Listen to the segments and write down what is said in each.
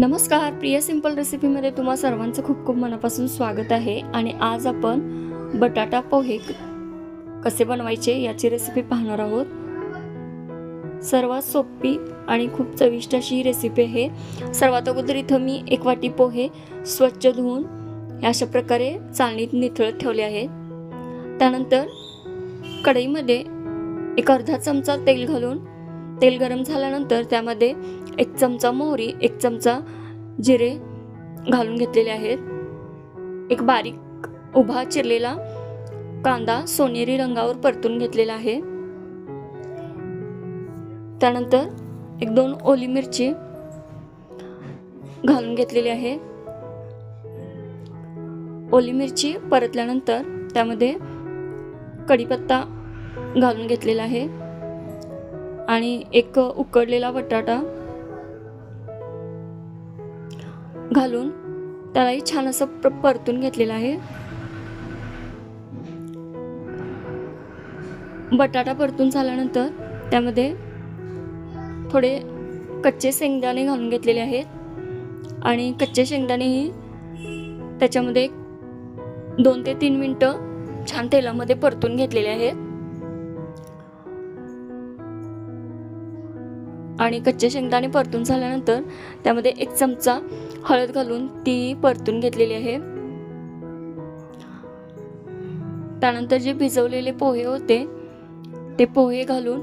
नमस्कार प्रिय सिंपल रेसिपीमध्ये तुम्हा सर्वांचं खूप खूप मनापासून स्वागत आहे. आणि आज आपण बटाटा पोहे कसे बनवायचे याची रेसिपी पाहणार आहोत. सर्वात सोपी आणि खूप चविष्ट अशी ही रेसिपी आहे. सर्वात अगोदर इथं मी एक वाटी पोहे स्वच्छ धुवून या अशा प्रकारे चाळणीत निथळत ठेवले आहे. त्यानंतर कढईमध्ये एक अर्धा चमचा तेल घालून तेल गरम झाल्यानंतर त्यामध्ये एक चमचा मोहरी एक चमचा जिरे घालून घेतलेले आहेत. एक बारीक उभा चिरलेला कांदा सोनेरी रंगावर परतून घेतलेला आहे. त्यानंतर एक दोन ओली मिरची घालून घेतलेली आहे. ओली मिरची परतल्यानंतर त्यामध्ये कढीपत्ता घालून घेतलेला आहे. आणि एक उकडलेला बटाटा घालून त्यालाही छान असं परतून घेतलेलं आहे. बटाटा परतून झाल्यानंतर त्यामध्ये थोडे कच्चे शेंगदाणे घालून घेतलेले आहेत. आणि कच्चे शेंगदाणेही त्याच्यामध्ये दोन ते तीन मिनटं छान तेलामध्ये परतून घेतलेले आहेत. आणि कच्चे शेंगदाणे परतून झाल्यानंतर त्यामध्ये एक चमचा हळद घालून ती परतून घेतलेली आहे. त्यानंतर जे भिजवलेले पोहे होते ते पोहे घालून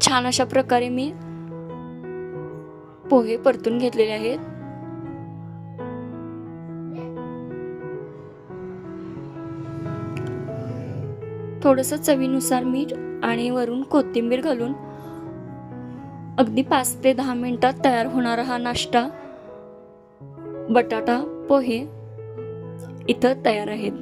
छान अशा प्रकारे मी पोहे परतून घेतलेले आहेत. थोडंसं चवीनुसार मीठ आणि वरून कोथिंबीर घालून अगदी पाच ते दहा मिनिटात तयार होणारा हा नाश्ता बटाटा पोहे इथं तयार आहेत.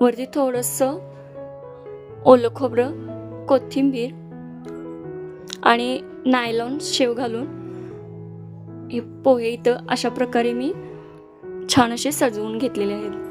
वरती थोडंसं ओलं खोबरं कोथिंबीर आणि नायलॉन शेव घालून हे पोहे इथं अशा प्रकारे मी छान असे सजवून घेतलेले आहेत.